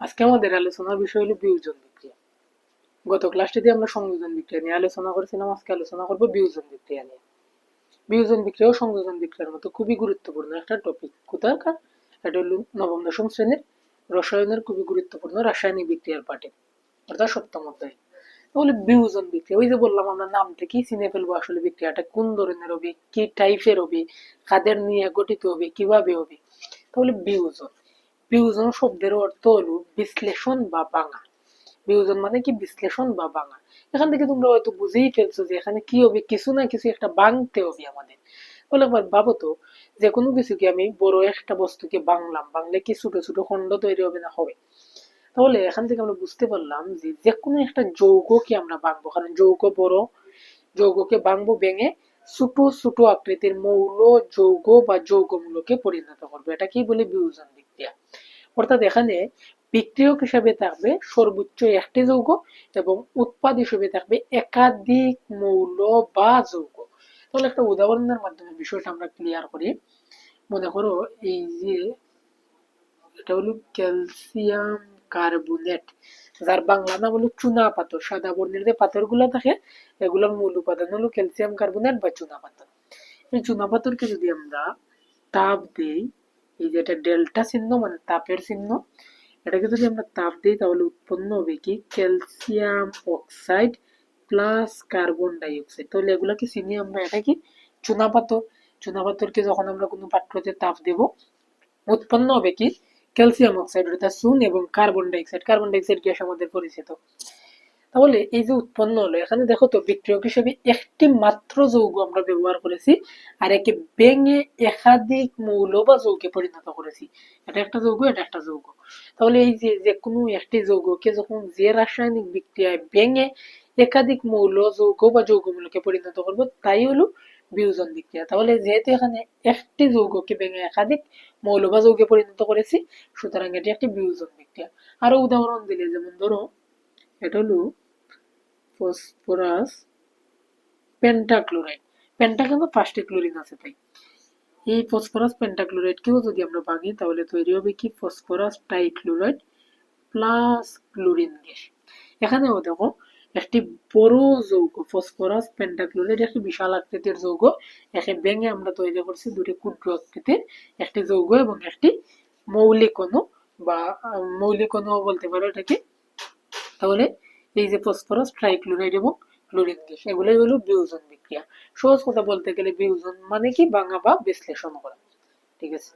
আজকে আমাদের আলোচনার বিষয় হলো বিয়োজন বিক্রিয়া। গত ক্লাসটিতে আমরা সংযোজন বিক্রিয়া নিয়ে আলোচনা করেছিলাম, আজকে আলোচনা করব বিয়োজন বিক্রিয়া নিয়ে। বিয়োজন বিক্রিয়া ও সংযোজন বিক্রিয়ার মতো খুবই গুরুত্বপূর্ণ একটা টপিক কোথাকার এটা হলো নবম, দশম শ্রেণির রসায়নের খুবই গুরুত্বপূর্ণ রাসায়নিক বিক্রিয়ার পাঠে, অর্থাৎ সপ্তম অধ্যায়। তাহলে বিয়োজন বিক্রিয়া, ওই যে বললাম আমরা নাম থেকেই চিনে ফেলব আসলে বিক্রিয়াটা কোন ধরনের হবে, কি টাইপের হবে, কাদের নিয়ে গঠিত হবে, কীভাবে হবে। তাহলে বিয়োজন। বিয়োজন শব্দের অর্থ হলো বিশ্লেষণ বা ভাঙা। বিয়োজন মানে কি? বিশ্লেষণ বা ভাঙা। এখান থেকে তোমরা হয়তো বুঝেই ফেলছো যে এখানে কি হবে? কিছু না কিছু একটা ভাঙতে হবে আমাদের। বলে একবার ভাবো তো, যে কোনো কিছুকে আমি বড় একটা বস্তুকে ভাঙলাম, ভাঙলে কি ছোট ছোট খণ্ড তৈরি হবে না? হবে। তাহলে এখান থেকে আমরা বুঝতে পারলাম যে যে কোনো একটা যৌগকে আমরা ভাঙবো। কারণ যৌগ বড়, যৌগকে ভাঙবো ভেঙে ছোট ছোট আকৃতির মৌল যৌগ বা যৌগমূলকে পরিণত করবে। এটা কি বলে বিয়োজন বিক্রিয়া। অর্থাৎ এখানে বিক্রিয়ক হিসেবে থাকবে সর্বোচ্চ একটি যৌগ এবং উৎপাদ হিসেবে থাকবে একাধিক মৌল বা যৌগ। তাহলে একটা উদাহরণের মাধ্যমে বিষয়টা আমরা ক্লিয়ার করি। মনে করো এই যে এটা হলো ক্যালসিয়াম কার্বনেট যার বাংলা নাম হলো চুনা পাথর। সাদা বর্ণের যে পাথরগুলো থাকে, এগুলোর মূল উপাদান হলো ক্যালসিয়াম কার্বনেট বা চুনা পাথর। এই চুনা পাথরকে যদি আমরা তাপ দেই এই যে এটা ডেল্টা চিহ্ন মানে তাপের চিহ্ন, এটাকে যদি আমরা তাপ দিই তাহলে উৎপন্ন হবে কি? Calcium oxide plus carbon dioxide. তাহলে এগুলোকে চিনি আমরা এটা কি? চুনা পাথর চুনা পাথরকে যখন আমরা কোনো পাত্রতে তাপ দেব, উৎপন্ন হবে কি? ক্যালসিয়াম অক্সাইড অর্থাৎ চুন এবং carbon dioxide. Carbon dioxide gas আমাদের পরিচিত। তাহলে এই যে উৎপন্ন হলো, এখানে দেখো তো বিক্রিয়ক হিসেবে একটি মাত্র যৌগ আমরা ব্যবহার করেছি আর একে ভেঙে একাধিক মৌল বা যৌগে পরিণত করেছি। এটা একটা যৌগ, এটা একটা যৌগ। তাহলে এই যে যে কোনো একটি যৌগকে যখন যে রাসায়নিক বিক্রিয়ায় ভেঙে একাধিক মৌল, যৌগ বা যৌগমূলকে পরিণত করব, তাই হলো বিয়োজন বিক্রিয়া। তাহলে যেহেতু এখানে একটি যৌগকে ভেঙে একাধিক মৌল বা যৌগে পরিণত করেছি, সুতরাং এটি একটি বিয়োজন বিক্রিয়া। আরও উদাহরণ দিলে যেমন ধরো, এটা হলো ফসফরাস পেন্টাক্লোরাইড পেন্টা কিন্তু পাঁচটি ক্লোরিন আছে তাই। এই ফসফরাস পেন্টাক্লোরাইডকেও যদি আমরা ভাঙি, তাহলে তৈরি হবে কি? Phosphorus trichloride plus chlorine gas এখানেও দেখো, একটি বড় যৌগ ফসফরাস পেন্টাক্লোরাইড একটি বিশাল আকৃতির যৌগ, একে ভেঙে আমরা তৈরি করছি দুটি ক্ষুদ্র আকৃতির, একটি যৌগ এবং একটি মৌলিক অণু বা, মৌলিক অণু বলতে পারো এটাকে। তাহলে এই যে ফসফরাস ট্রাইক্লোরাইড এবং ক্লোরিন গ্যাস, এগুলোই হলো বিয়োজন বিক্রিয়া। সহজ কথা বলতে গেলে বিয়োজন মানে কি? ভাঙা বা বিশ্লেষণ করা। ঠিক আছে?